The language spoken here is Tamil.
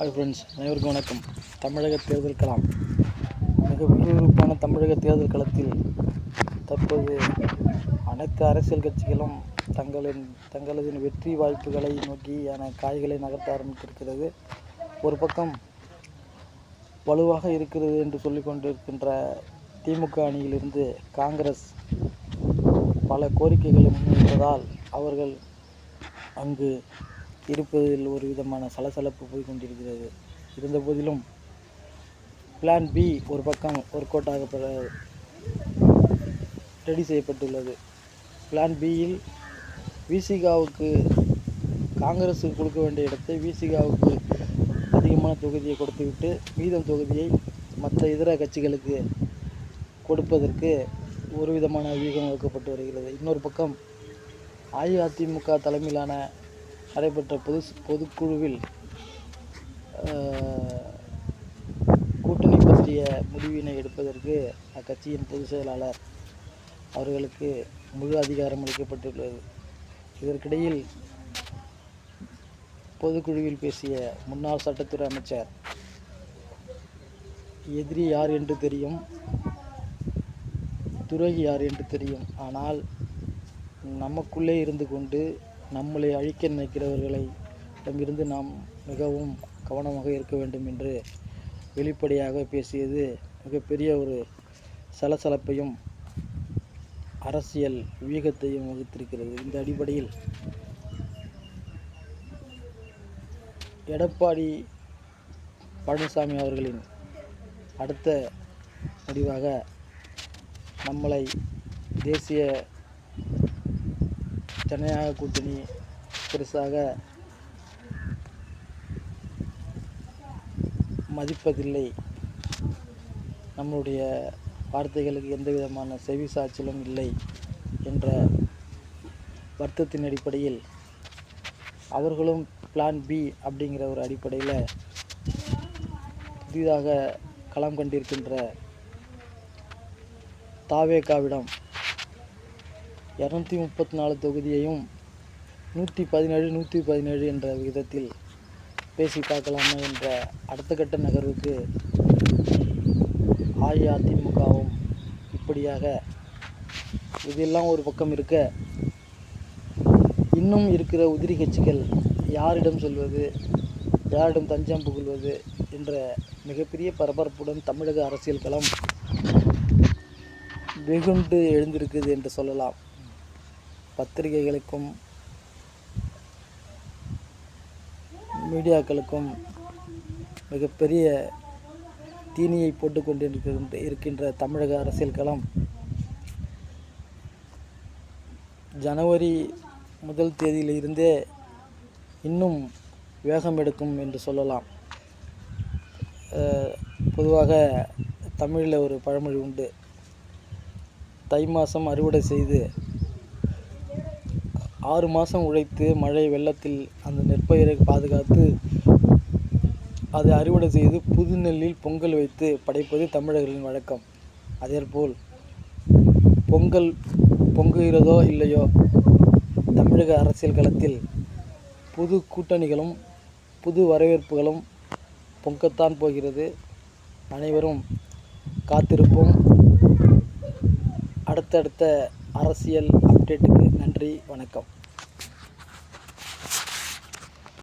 ஹாய் ஃப்ரெண்ட்ஸ் அனைவருக்கும் வணக்கம். தமிழக தேர்தல் களம். மிக விறுவிறுப்பான தமிழக தேர்தல் களத்தில் தற்போது அனைத்து அரசியல் கட்சிகளும் தங்களின் தங்களது வெற்றி வாய்ப்புகளை நோக்கியான காய்களை நகர்த்த ஆரம்பித்திருக்கிறது. ஒரு பக்கம் வலுவாக இருக்கிறது என்று சொல்லிக்கொண்டிருக்கின்ற திமுக அணியிலிருந்து காங்கிரஸ் பல கோரிக்கைகளை முன்வைப்பதால் அவர்கள் அங்கு இருப்பதில் ஒரு விதமான சலசலப்பு போய் கொண்டிருக்கிறது. இருந்த போதிலும் பிளான் பி ஒரு பக்கம் ஒர்க் அவுட் ஆகப்பட ரெடி செய்யப்பட்டுள்ளது. பிளான் பியில் விசிகாவுக்கு காங்கிரஸுக்கு கொடுக்க வேண்டிய இடத்தை விசிகாவுக்கு அதிகமான தொகுதியை கொடுத்துவிட்டு மீதம் தொகுதியை மற்ற இதர கட்சிகளுக்கு கொடுப்பதற்கு ஒரு விதமான வியூகம் வகுக்கப்பட்டு வருகிறது. இன்னொரு பக்கம் அஇஅதிமுக தலைமையிலான நடைபெற்ற பொது பொதுக்குழுவில் கூட்டணி பற்றிய முடிவினை எடுப்பதற்கு அக்கட்சியின் பொதுச் செயலாளர் அவர்களுக்கு முழு அதிகாரம் அளிக்கப்பட்டுள்ளது. இதற்கிடையில் பொதுக்குழுவில் பேசிய முன்னாள் சட்டத்துறை அமைச்சர் எதிரி யார் என்று தெரியும் துரோகி யார் என்று தெரியும். ஆனால் நமக்குள்ளே இருந்து கொண்டு நம்மளை அழிக்க நினைக்கிறவர்களை இடமிருந்து நாம் மிகவும் கவனமாக இருக்க வேண்டும் என்று வெளிப்படையாக பேசியது மிகப்பெரிய ஒரு சலசலப்பையும் அரசியல் வியூகத்தையும் வகுத்திருக்கிறது. இந்த அடிப்படையில் எடப்பாடி பழனிசாமி அவர்களின் அடுத்த முடிவாக நம்மளை தேசிய ஜனநாயக கூட்டணி பெருசாக மதிப்பதில்லை. நம்மளுடைய வார்த்தைகளுக்கு எந்த விதமான செவி சாய்ச்சலும் இல்லை என்ற வருத்தத்தின் அடிப்படையில் அவர்களும் பிளான் பி அப்படிங்கிற ஒரு அடிப்படையில் புதிதாக களம் கண்டிருக்கின்ற தாவேகாவிடம் இரநூத்தி முப்பத்தி நாலு தொகுதியையும் நூற்றி பதினேழு நூற்றி பதினேழு என்ற விகிதத்தில் பேசி பார்க்கலாமா என்ற அடுத்த கட்ட நகர்வுக்கு அஇஅதிமுகவும் இப்படியாக இதெல்லாம் ஒரு பக்கம் இருக்க இன்னும் இருக்கிற உதிரி கட்சிகள் யாரிடம் சொல்வது யாரிடம் தஞ்சம் புகழ்வது என்ற மிகப்பெரிய பரபரப்புடன் தமிழக அரசியல் களம் வெகுண்டு எழுந்திருக்குது என்று சொல்லலாம். பத்திரிகைகளுக்கும் மீடியாக்களுக்கும் மிகப்பெரிய தீனியை போட்டு கொண்டிருக்கின்ற இருக்கின்ற தமிழக அரசியல் களம் ஜனவரி முதல் தேதியிலிருந்தே இன்னும் வேகம் எடுக்கும் என்று சொல்லலாம். பொதுவாக தமிழில் ஒரு பழமொழி உண்டு. தை மாதம் அறுவடை செய்து ஆறு மாதம் உழைத்து மழை வெள்ளத்தில் அந்த நெற்பயிரை பாதுகாத்து அதை அறுவடை செய்து புது நெல்லில் பொங்கல் வைத்து படைப்பது தமிழர்களின் வழக்கம். அதேபோல் பொங்கல் பொங்குகிறதோ இல்லையோ தமிழக அரசியல் களத்தில் புது கூட்டணிகளும் புது வரவேற்புகளும் பொங்கத்தான் போகிறது. அனைவரும் காத்திருப்போம். அடுத்தடுத்த அரசியல் அப்டேட்டுக்கு நன்றி வணக்கம்